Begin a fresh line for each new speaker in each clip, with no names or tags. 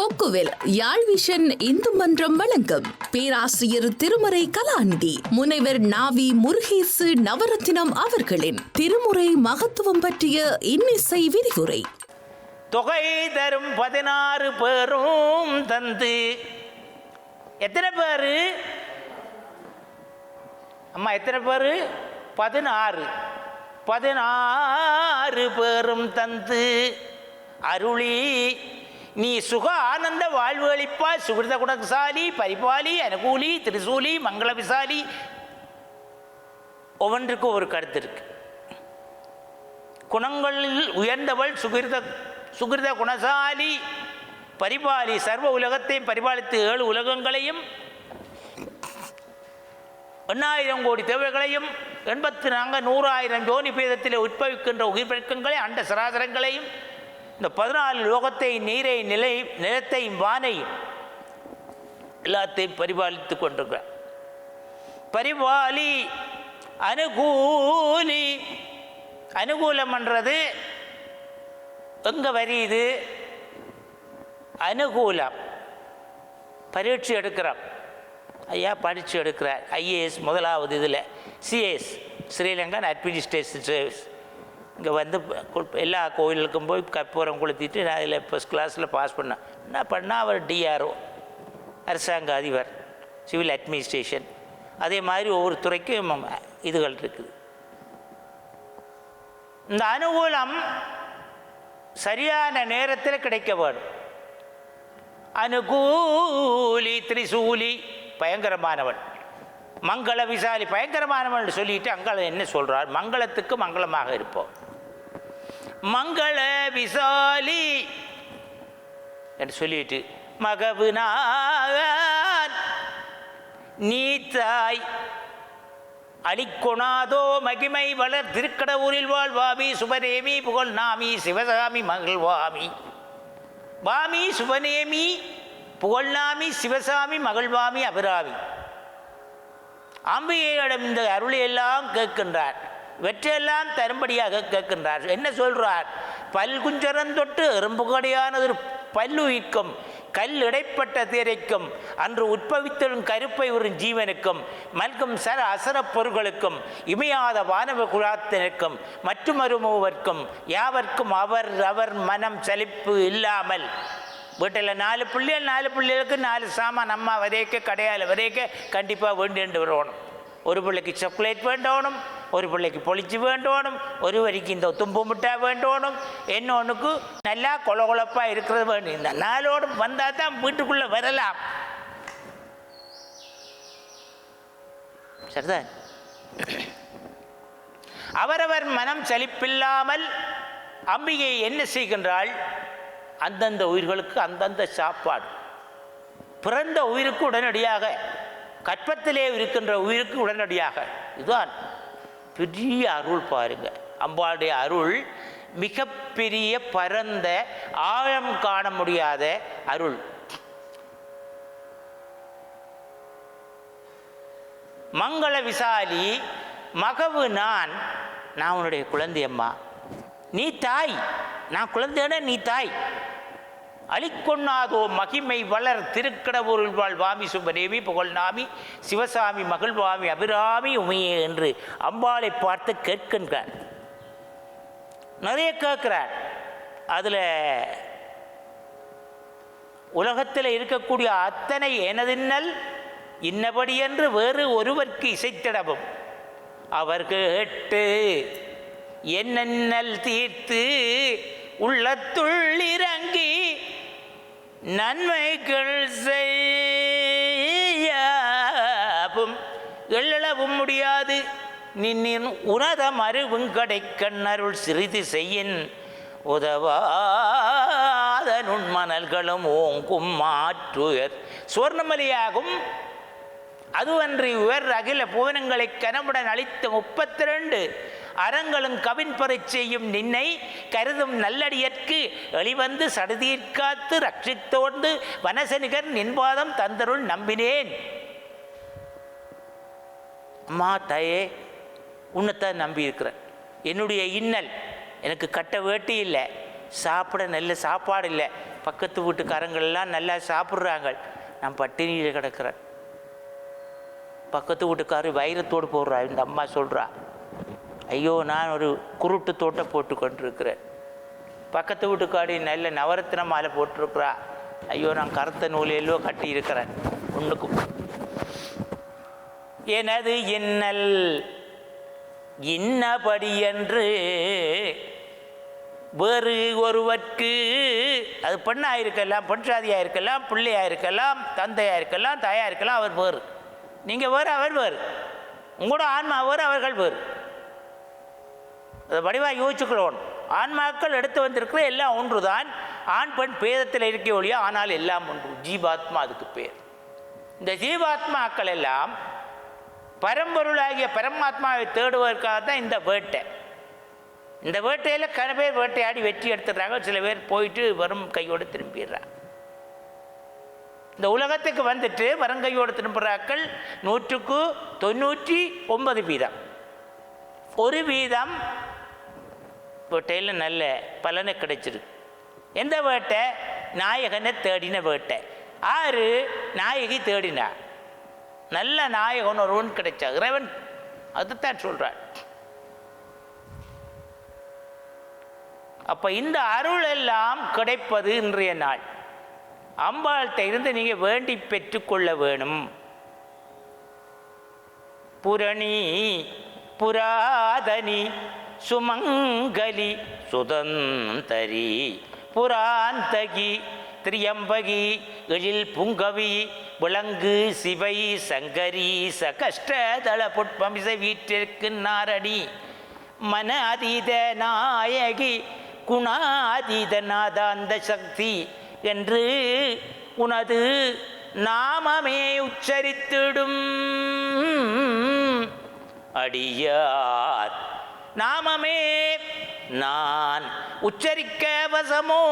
கொக்குவில் யாழ்விஷன் இந்து மன்றம் வழங்கும். பேராசிரியர் திருமறை கலாநிதி முனைவர் நாவி முருகேசு நவரத்தினம் அவர்களின் திருமுறை மகத்துவம் பற்றிய இன்னிசை விரிவுரை.
தொகை தரும் பதினாறு பேரும் தந்து. எத்தனை பேர்? அம்மா எத்தனை பேர்? பதினாறு. பதினாறு பேரும் தந்து. அருளி நீ சுக ஆனந்த வாழ்வு அளிப்பாய் சுகிருத குணசாலி பரிபாலி அனுகூலி திரிசூலி மங்கள விசாலி ஒவ்வொன்றுக்கும் ஒரு கருத்து இருக்கு குணங்களில் உயர்ந்தவள் சுகிருத சுகிருத குணசாலி பரிபாலி சர்வ உலகத்தையும் பரிபாலித்து ஏழு உலகங்களையும் எண்ணாயிரம் கோடி தேவைகளையும் எண்பத்தி நான்கு நூறாயிரம் ஜோனி பேதத்தில் உட்பவிக்கின்ற உயிர் பெருக்கங்களை அண்ட சராசரங்களையும் இந்த பதினாலு லோகத்தை நீரை நிலை நிலத்தையும் வானையும் எல்லாத்தையும் பரிபாலித்து கொண்டிருக்கிறார். பரிபாலி அனுகூலி. அனுகூலம்ன்றது எங்கே வரியுது? அனுகூலம். பரீட்சை எடுக்கிறோம் ஐயா பரீட்சை எடுக்கிறார். ஐஏஎஸ் முதலாவது இதில். சிஏஎஸ். ஸ்ரீலங்கன் அட்மினிஸ்ட்ரேஷன் சர்வீஸ் இங்கே வந்து எல்லா கோயிலுக்கும் போய் கற்பூரம் கொளுத்திட்டு நான் அதில் ஃபஸ்ட் கிளாஸில் பாஸ் பண்ணேன். என்ன பண்ணால் அவர் டிஆர்ஓ அரசாங்க அதிபர் சிவில் அட்மினிஸ்ட்ரேஷன். அதே மாதிரி ஒவ்வொரு துறைக்கும் இதுகள் இருக்குது. இந்த அனுகூலம் சரியான நேரத்தில் கிடைக்க வேணும் அனுகூலி திரிசூலி பயங்கரமானவன். மங்கள விசாலி பயங்கரமானவன் சொல்லிட்டு அங்கே என்ன சொல்றார்? மங்களத்துக்கு மங்களமாக இருப்போம். மங்கள விசாலி என்று சொல்லிட்டு மகவு நீத்தாய் தாய் அழிக்கொணாதோ மகிமை வளர் திருக்கடவுரில் வாழ்வாமி சுபநேமி புகழ் நாமி சிவசாமி மகிழ்வாமி வாமி. சுபநேமி புகழ்நாமி சிவசாமி மகிழ்வாமி அபிராமி. அம்பிகையிடம் இந்த அருளை எல்லாம் கேட்கின்றார். வெற்றையெல்லாம் தரும்படியாக கேட்கின்றார். என்ன சொல்கிறார் பல்குஞ்சரந்தொட்டு எறும்பு கடையானது பல்லுயிர்க்கும் கல் இடைப்பட்ட தேரைக்கும் அன்று உட்பவித்தலும் கருப்பை ஒரு ஜீவனுக்கும் மல்கும் சர அசரப் பொருள்களுக்கும் இமையாத வானவ குலாத்தினருக்கும் மற்றுமொரு மூவர்க்கும் யாவர்க்கும் அவர் அவர் மனம் சலிப்பு இல்லாமல். வீட்டில் நாலு பிள்ளைகள் நாலு பிள்ளைகளுக்கு நாலு சாமான் அம்மா வரைக்க கடையால் வரைக்க கண்டிப்பாக வேண்டிட்டு வரணும் ஒரு பிள்ளைக்கு சாக்லேட் வேண்டோணும் ஒரு பிள்ளைக்கு பொளிச்சு வேண்டோணும் ஒரு வரைக்கும் இந்த தும்பு முட்டை வேண்டோணும் என்னொன்னுக்கு நல்லா கொல கொலப்பாக இருக்கிறது வேண்டும் இந்த நாளோடு வந்தால் தான் வீட்டுக்குள்ளே வரலாம் சரிதான் அவரவர் மனம் சலிப்பில்லாமல் அம்பிகை என்ன செய்கின்றாள் அந்தந்த உயிர்களுக்கு அந்தந்த சாப்பாடு பிறந்த உயிருக்கு உடனடியாக கற்பத்திலே இருக்கின்ற உயிருக்கு உடனடியாக. இதுதான் பெரிய அருள் பாருங்க. அம்பாளுடைய அருள் மிகப்பெரிய பரந்த ஆழம் காண முடியாத அருள். மங்கள விசாலி மகவு நான். நான் உன்னுடைய குழந்தை அம்மா நீ தாய். நான் குழந்தையான நீ தாய். அலிக்கொண்ணாதோ மகிமை வளர் திருக்கடவுருள்வாள் வாமி சுப்பதேவி புகழ்நாமி சிவசாமி மகிழ்வாமி அபிராமி உமையே என்று அம்பாளை பார்த்து கேட்கின்றார். நிறைய கேட்கிறார். அதில் உலகத்தில் இருக்கக்கூடிய அத்தனை எனதின்னல் இன்னபடி என்று வேறு ஒருவர்க்கு இசைத்திடவும். அவர் கேட்டு என்னென்னல் தீர்த்து உள்ளத்துள் இறங்கி நன்மைகள் செய்யும் எள்ளளவும் முடியாது. நின்னின் உனதம் அறிவும் கடைக்கண்ணருள் சிறிது செய்யின். உதவாத நுண்மணல்களும் ஓங்கும் மாற்றுயர். சுவர்ணமலியாகும். அதுவன்றி உயர் அகில புவனங்களை கனவுடன் அளித்த முப்பத்தி ரெண்டு அறங்களும் கவின் செய்யும் நின்னை கருதும் நல்லடியற்கு எளிவந்து சடுதீர்க்காத்து ரட்சித்தோர்ந்து வனசனிகர் நின்பாதம் தந்தருள் நம்பினேன். அம்மா தாயே உன்னைத்தான் நம்பி இருக்கிறேன் என்னுடைய இன்னல் எனக்கு கட்ட வேட்டி இல்லை சாப்பிட நல்ல சாப்பாடு இல்லை. பக்கத்து வீட்டுக்காரங்களெல்லாம் நல்லா சாப்பிட்றாங்க. நான் பட்டினியில் கிடக்கிறேன். பக்கத்து வீட்டுக்காரர் வைரத்தோடு போடுறா இந்த அம்மா சொல்கிறா ஐயோ நான் ஒரு குருட்டு தோட்டம் போட்டு கொண்டிருக்கிறேன். பக்கத்து வீட்டுக்காடி நல்ல நவரத்தின மாலை போட்டிருக்கிறா. ஐயோ நான் கருத்த நூலையிலோ கட்டி இருக்கிறேன் ஒன்றுக்கும் எனது இன்னல் இன்னபடி என்று வேறு ஒருவற்கு அது பெண்ணாக இருக்கலாம் பெண்சாதியாக இருக்கலாம் பிள்ளையாக இருக்கலாம் தந்தையாக இருக்கலாம் தாயாக இருக்கலாம் அவர் வேறு. நீங்கள் வேறு அவர் வேறு. உங்களோட ஆன்மா வேறு அவர்கள் வேறு. அதை வடிவாக யோசிச்சுக்கிறோம் ஆன்மாக்கள் எடுத்து வந்திருக்கிற எல்லாம் ஒன்று தான் ஆண் பெண் பேதத்தில் இருக்க ஒழிய ஆனால் எல்லாம் ஒன்று. ஜீவாத்மா அதுக்கு பேர். இந்த ஜீவாத்மாக்கள் எல்லாம் பரம்பொருளாகிய பரமாத்மாவை தேடுவதற்காக தான் இந்த வேட்டை. இந்த வேட்டையில் கன பேர் வேட்டையாடி வெற்றி எடுத்துடுறாங்க. சில பேர் போயிட்டு வரும் கையோடு திரும்பிடுறாங்க. இந்த உலகத்துக்கு வந்துட்டு வரங்கையோடு திரும்புகிறாக்கள் நூற்றுக்கு தொண்ணூற்றி ஒன்பது வீதம். ஒரு வீதம் வேட்டையில் நல்ல பலனை கிடைச்சிருக்கு. எந்த வேட்டை? நாயகனை தேடின வேட்டை. ஆறு நாயகி தேடினா. நல்ல நாயகன் ஒருவன் கிடைச்சா இறைவன். அதுதான் சொல்கிறான் அப்போ இந்த அருள் எல்லாம் கிடைப்பது இன்றைய நாள். அம்பாள்கிட்ட இருந்து நீங்கள் வேண்டி பெற்றுக்கொள்ள வேணும். புரணி புராதனி சுமங்கலி சுதந்தரி புராந்தகி திரியம்பகி எழில் புங்கவி விளங்கு சிவை சங்கரி சகஷ்டதள புட்பமிச வீட்டிற்கு நாரடி மன அதீத நாயகி குணாதீத நாதாந்த சக்தி என்று உனது நாமமே உச்சரித்திடும். அடியார் நாமமே நான் உச்சரிக்க வசமோ?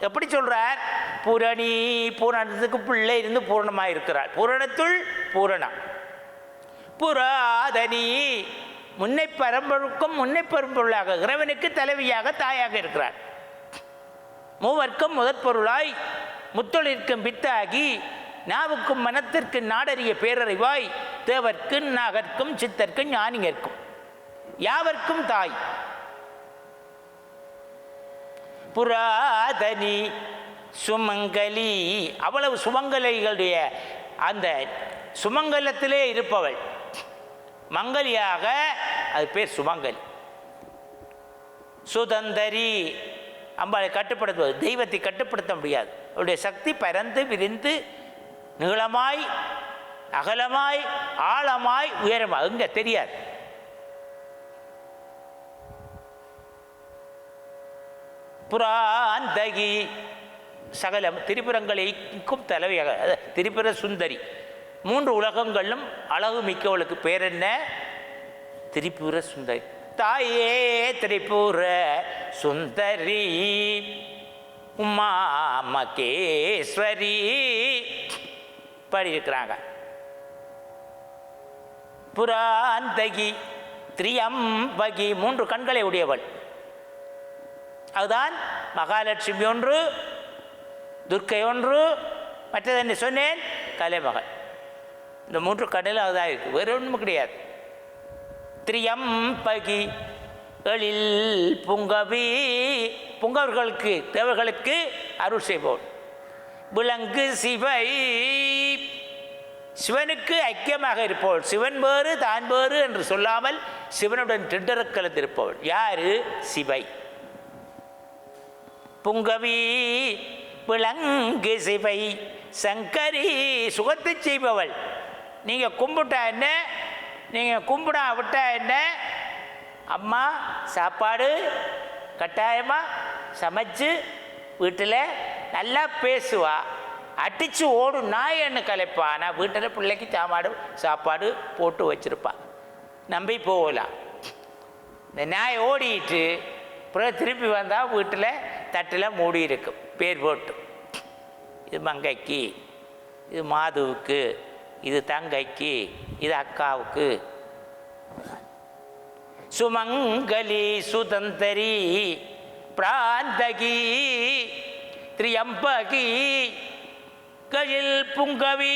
எப்படி சொல்றார்? பூரணி பூரணத்துக்கு பிள்ளை இருந்து பூரணமாக இருக்கிறார். பூரணத்துள் பூரணம் புராதனி முன்னை பரம்பொருக்கும் முன்னை பரம்பொருளாக இறைவனுக்கு தலைவியாக தாயாக இருக்கிறார். மூவர்க்கும் முதற் பொருளாய் முத்தொழிற்கும் பித்தாகி நாவுக்கும் மனத்திற்கு நாடறிய பேரறிவாய் தேவர்க்கும் நாகர்க்கும் சித்தர்க்கும் ஞானியர்க்கும் யாவர்க்கும் தாய். புராதனி சுமங்கலி அவ்வளவு சுமங்கலிகளுடைய அந்த சுமங்கலத்திலே இருப்பவள். மங்கலியாக அது பேர் சுமங்கலி. சுதந்தரி அம்பாளை கட்டுப்படுத்துவது தெய்வத்தை கட்டுப்படுத்த முடியாது. அவருடைய சக்தி பரந்து விரிந்து நீளமாய் அகலமாய் ஆழமாய் உயரமாய் இங்க தெரியாது. புராந்தகி. சகலம் திரிபுரங்களைக்கும் தலைவியாக திரிபுர சுந்தரி. மூன்று உலகங்களும் அழகு மிக்கவளுக்கு பேர் என்ன திரிபுர சுந்தரி. தாயே திரிபுர சுந்தரி. உமா மகேஸ்வரி பாடியிருக்கிறாங்க. புராந்தகி திரியம்பகி மூன்று கண்களை உடையவள். அதுதான் மகாலட்சுமி ஒன்று துர்க்கை ஒன்று மற்றது என்ன சொன்னேன்? கலைமகள். இந்த மூன்று கடலும் அதுதான் இருக்குது வேறு ஒன்றும் கிடையாது. திரியம்பகி எழில் புங்கவி புங்கவர்களுக்கு தேவர்களுக்கு அருள் செய்வோம் விலங்கு சிவை சிவனுக்கு ஐக்கியமாக இருப்பவள். சிவன் வேறு தான் வேறு என்று சொல்லாமல் சிவனுடன் திண்டர கலந்திருப்பவள் யாரு? சிவை. புங்கவி விளங்கு சிவை. சங்கரி சுகத்து செய்பவள். நீங்கள் கும்பிட்டா என்ன? நீங்கள் கும்பிடா விட்டா என்ன? அம்மா சாப்பாடு கட்டாயமாக சமைச்சு வீட்டில் நல்லா பேசுவா. அடித்து ஓடும் நாய் என்ன கலைப்பா? ஆனால் வீட்டில் பிள்ளைக்கு சாப்பாடு சாப்பாடு போட்டு வச்சுருப்பா. நம்பி போகலாம். இந்த நாய் ஓடிட்டு அப்புறம் திருப்பி வந்தால் வீட்டில் தட்டில் மூடி இருக்கும் பேர் போட்டு. இது மங்கைக்கு இது மாதுவுக்கு இது தங்கைக்கு இது அக்காவுக்கு. சுமங்கலி சுதந்தரி பிராந்தகி திரியம்பகி கழில் புங்கவி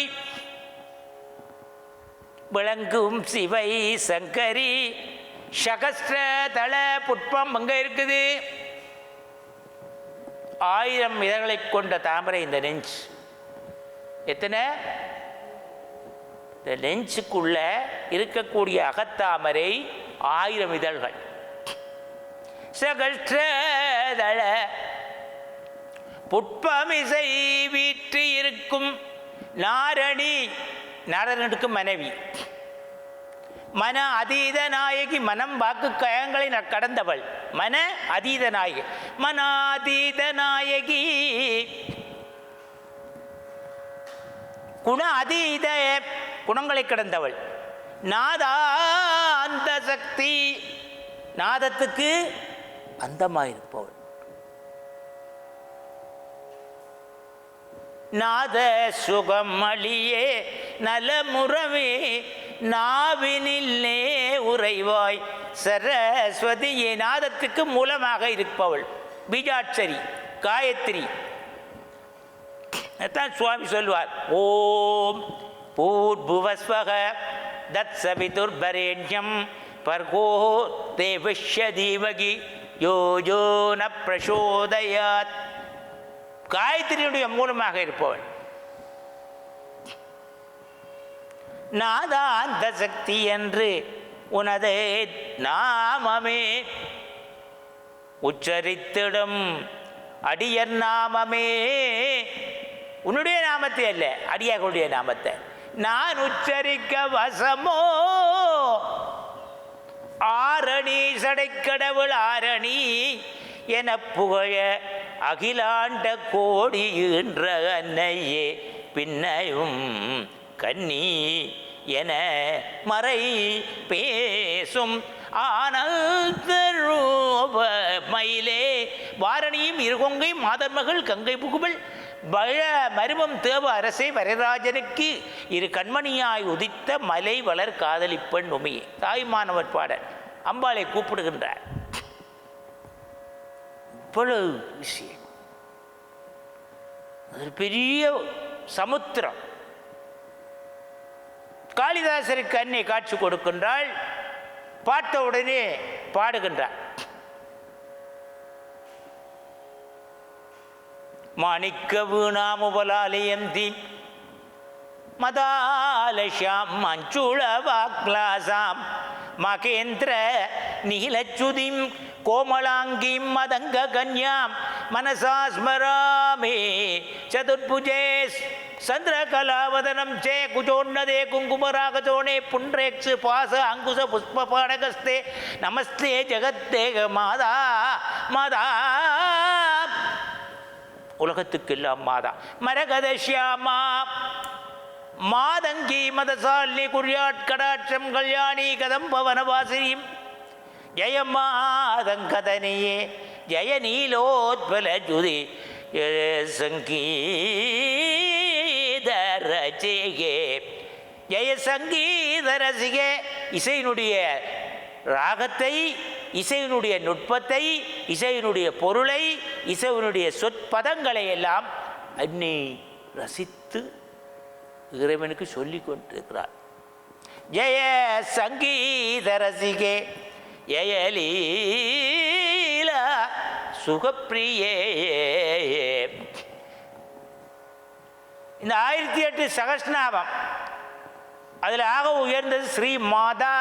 விளங்கும் சிவை சங்கரி சகஸ்திர தள புட்பம் அங்கே இருக்குது. ஆயிரம் இதழ்களை கொண்ட தாமரை இந்த நெஞ்சு. எத்தனை? இந்த நெஞ்சுக்குள்ள இருக்கக்கூடிய அகத்தாமரை ஆயிரம் இதழ்கள். சகஸ்ரதள புட்பமிசை வீற்று இருக்கும் நாரணி நாரணனுக்கு மனைவி. மன அதீத நாயகி மனம் வாக்கு கயங்களை கடந்தவள். மன அதீத நாயகி மனாதீத நாயகி குண அதீத குணங்களை கடந்தவள். நாதாந்த சக்தி நாதத்துக்கு அந்தமாயிருப்பவள். நாத சுகம் அழியே நலமுறவே நாவினில்லே உறைவாய். சரஸ்வதியே நாதத்துக்கு மூலமாக இருப்பவள். பீஜாட்சரி காயத்ரி. தான் சுவாமி சொல்வார். ஓம் பூர்புவஸ்வக தத் சவிதுர்பரேண்யம் பர்கோ தேவிஷ்ய தீமகி யோ யோ ந பிரசோதயாத். காயத்ரியுடைய மூலமாக இருப்பவள். நாதாந்த சக்தி என்று உனதே நாமமே. உச்சரித்திடும் அடியர் நாமமே. உன்னுடைய நாமத்தை அல்ல அடியார்களுடைய நாமத்தை. நான் உச்சரிக்க வசமோ? ஆரணி சடைக்கடவுள் ஆரணி என புகழ அகிலாண்ட கோடி ஈன்ற அன்னையே. பின்னையும் கன்னி என மறை பேசும் ஆனந்த மயிலே. வாரணியும் இருகொங்கை மாதர்மகள் கங்கை புகுவல் பழ மருமம் தேவ அரசே வரராஜனுக்கு இரு கண்மணியாய் உதித்த மலை வளர் காதலிப்பெண் உமையே தாய்மானவர் பாடல். அம்பாளை கூப்பிடுகின்றார். இவ்வளவு விஷயம். அது ஒரு பெரிய சமுத்திரம். காளிதாசருக்கு அன்னை காட்சி கொடுக்கின்றாள். பார்த்த உடனே பாடுகின்றார். மாணிக்க வீணாமுபலாலயந்தி மதாலஷாம் மஞ்சுளவாக்லாசாம் மகேந்திர நீலச்சுதிம் கோமலாங்கிம் மதங்க கன்யாம் மனசாஸ்மராமே ஸ்மராமே சந்திரகலாவதனம் சே குஜோன்னதே குங்குமராகஜோனே புண்ட்ரேக்ஷு பாச அங்குச புஷ்ப பாடகஸ்தே நமஸ்தே ஜெகத்தேக மாதா மாதா. உலகத்துக்கெல்லாம் மாதா. மரகதஷ்யாமா மாதங்கி மதசாலினி குறியாட்கடாட்சம் கல்யாணி கதம்ப வனவாசினியும் ஜெயமாதங்கதனியே ஜெய நீலோத்பல ஜுதி சங்கீ. ரசிகே ஜெய சங்கீத ரசிகே. இசையினுடைய ராகத்தை இசையினுடைய நுட்பத்தை இசையினுடைய பொருளை இசையினுடைய சொற்பதங்களை எல்லாம் அன்னி ரசித்து இறைவனுக்கு சொல்லிக் கொண்டிருக்கிறார் ஜெய சங்கீத ரசிகே ஜெயலீலா சுகப்பிரியே இந்த ஆயிரத்தி எட்டு சகஸ்நாமம் அதில் ஆக உயர்ந்தது ஸ்ரீ மாதா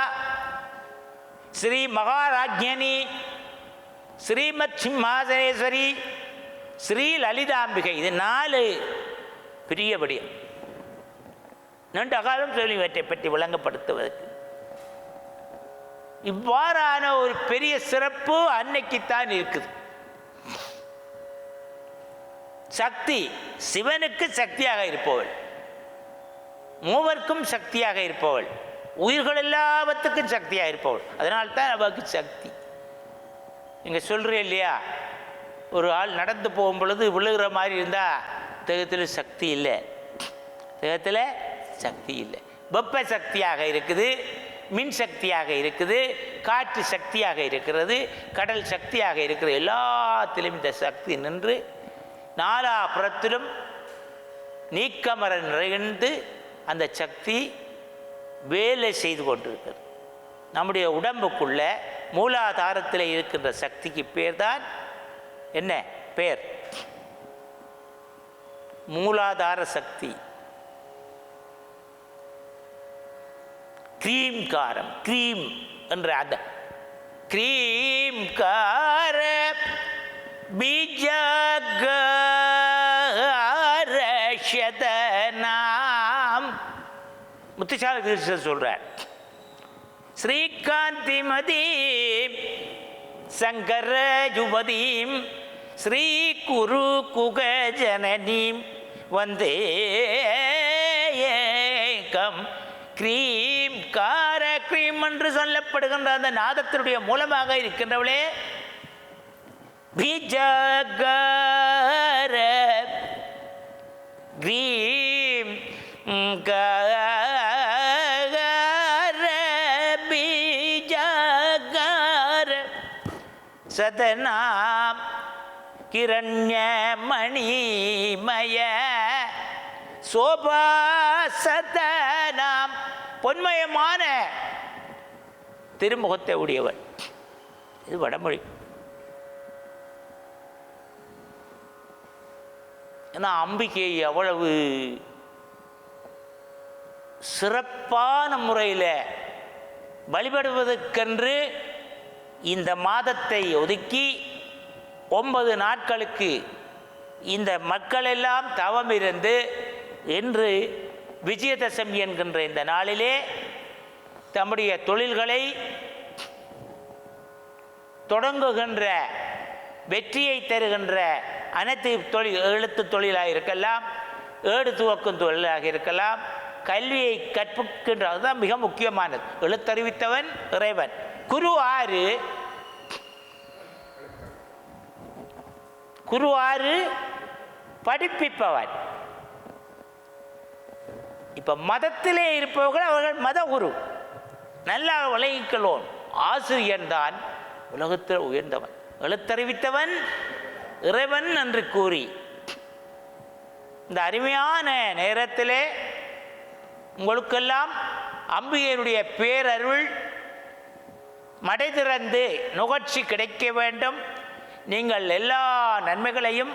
ஸ்ரீ மகாராஜ்யனி ஸ்ரீமத் சிம்மாசனேஸ்வரி ஸ்ரீ லலிதாம்பிகை. இது நாலு பிரியபடியம் நீண்ட காலம் சொல்லி இவற்றை பற்றி விளங்கப்படுத்துவதற்கு. இவ்வாறான ஒரு பெரிய சிறப்பு அன்னைக்குத்தான் இருக்குது. சக்தி சிவனுக்கு சக்தியாக இருப்பவள். மூவர்க்கும் சக்தியாக இருப்பவள். உயிர்கள் எல்லாவற்றுக்கும் சக்தியாக இருப்பவள். அதனால்தான் தான் அவளுக்கு சக்தி. நீங்கள் சொல்கிறேன் இல்லையா? ஒரு ஆள் நடந்து போகும் பொழுது விழுகிற மாதிரி இருந்தால் தேகத்தில் சக்தி இல்லை. தேகத்தில் சக்தி இல்லை. வெப்ப சக்தியாக இருக்குது மின் சக்தியாக இருக்குது காற்று சக்தியாக இருக்கிறது கடல் சக்தியாக இருக்கிறது. எல்லாத்திலும் இந்த சக்தி நின்று நாலா புறத்திலும் நீக்கமர நிறைந்து அந்த சக்தி வேலை செய்து கொண்டிருக்கிறது. நம்முடைய உடம்புக்குள்ள மூலாதாரத்தில் இருக்கின்ற சக்திக்கு பேர் தான் என்ன? பேர். மூலாதார சக்தி. கிரீம் காரம் கிரீம் என்ற அந்த கிரீம் கார பீஜா முத்துசாமி தீர்ஷர் சொல்றார் ஸ்ரீகாந்தி சங்கர யுவதீம் ஸ்ரீ குரு குக ஜனனீம் வந்தே ஏகம் கிரீம் கார கிரீம் என்று சொல்லப்படுகின்ற அந்த நாதத்தினுடைய மூலமாக இருக்கின்றவளே பீஜகர சதனாம் கிரண்யமணிமய சோபாசதனாம் பொன்மயமான திருமுகத்தை உடையவர் இது வடமொழி. ஏன்னா அம்பிகை எவ்வளவு சிறப்பான முறையில் வழிபடுவதற்கென்று இந்த மாதத்தை ஒதுக்கி ஒன்பது நாட்களுக்கு இந்த மக்களெல்லாம் தவம் இருந்து இன்று விஜயதசமி என்கின்ற இந்த நாளிலே தம்முடைய தொழில்களை தொடங்குகின்ற வெற்றியை தருகின்ற அனைத்து தொழில் எழுத்து தொழிலாக இருக்கலாம் ஏடு துவக்கும் தொழிலாக இருக்கலாம் கல்வியை கற்பிக்கின்றது தான் மிக முக்கியமானது. எழுத்தறிவித்தவன் இறைவன். குரு ஆறு. குரு ஆறு படிப்பிப்பவன் இப்போ மதத்திலே இருப்பவர்கள் அவர்கள் மத குரு. நல்லா விளங்கிக்கொள்வோம். ஆசிரியன் தான் உலகத்தில் உயர்ந்தவன். எழுத்தறிவித்தவன் இறைவன் என்று கூறி. இந்த அருமையான நேரத்திலே உங்களுக்கெல்லாம் அம்பிகையினுடைய பேரருள் மடை திறந்து நுகர்ச்சி கிடைக்க வேண்டும். நீங்கள் எல்லா நன்மைகளையும்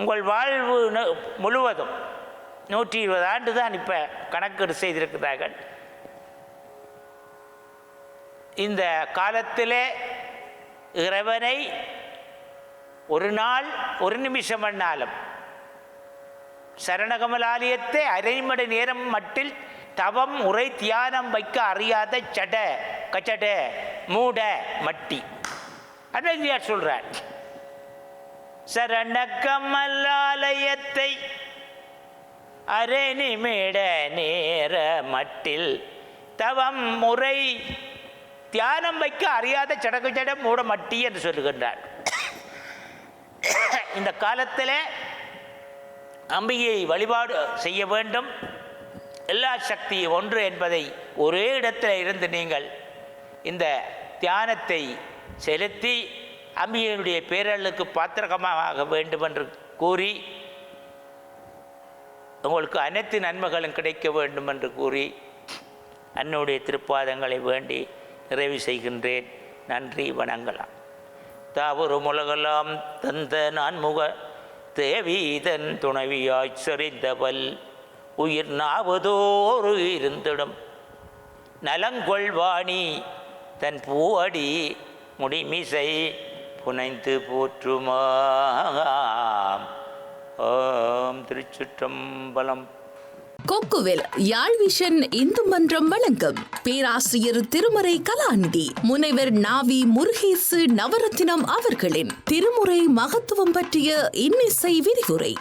உங்கள் வாழ்வு முழுவதும் நூற்றி இருபது ஆண்டு தான் இப்போ கணக்கீடு செய்திருக்கிறார்கள். இந்த காலத்திலே இறைவனை ஒரு நாள் ஒரு நிமிஷம் பண்ணாலும் சரணகமலாலயத்தை அரை மணி நேரம் மட்டில் தவம் உரை தியானம் வைக்க அறியாத சட கச்சட மூட மட்டி. அன்னையார் சொல்றார் சரணகமலாலயத்தை அரை நிமிட நேர மட்டில் தவம் முறை தியானம் வைக்க அறியாத சடக்கு சட மூட மட்டி என்று சொல்லுகின்றார். இந்த காலத்தில் அம்பிகையை வழிபாடு செய்ய வேண்டும். எல்லா சக்தியும் ஒன்று என்பதை ஒரே இடத்தில் இருந்து நீங்கள் இந்த தியானத்தை செலுத்தி அம்பிகையினுடைய பேரலுக்கு பாத்திரகமாக வேண்டும் என்று கூறி உங்களுக்கு அனைத்து நன்மைகளும் கிடைக்க வேண்டும் என்று கூறி அன்னுடைய திருப்பாதங்களை வேண்டி நிறைவு செய்கின்றேன். நன்றி வணங்கலாம். தாவரும் முலகலாம் தந்த தேவி தேவீதன் துணைவியாய் செறிந்தவள். உயிர் நாவதோறு இருந்திடும். நலங்கொள்வாணி தன் பூவடி முடிமிசை புனைந்து போற்றுமாம். ஓம் திருச்சுற்றம்பலம்.
கொக்குவில் யாழ்விஷன் இந்து மன்றம் வழங்கும். பேராசிரியர் திருமறை கலாநிதி. முனைவர் நாவி முருகேசு நவரத்தினம் அவர்களின் திருமுறை மகத்துவம் பற்றிய இன்னிசை விரிவுரை.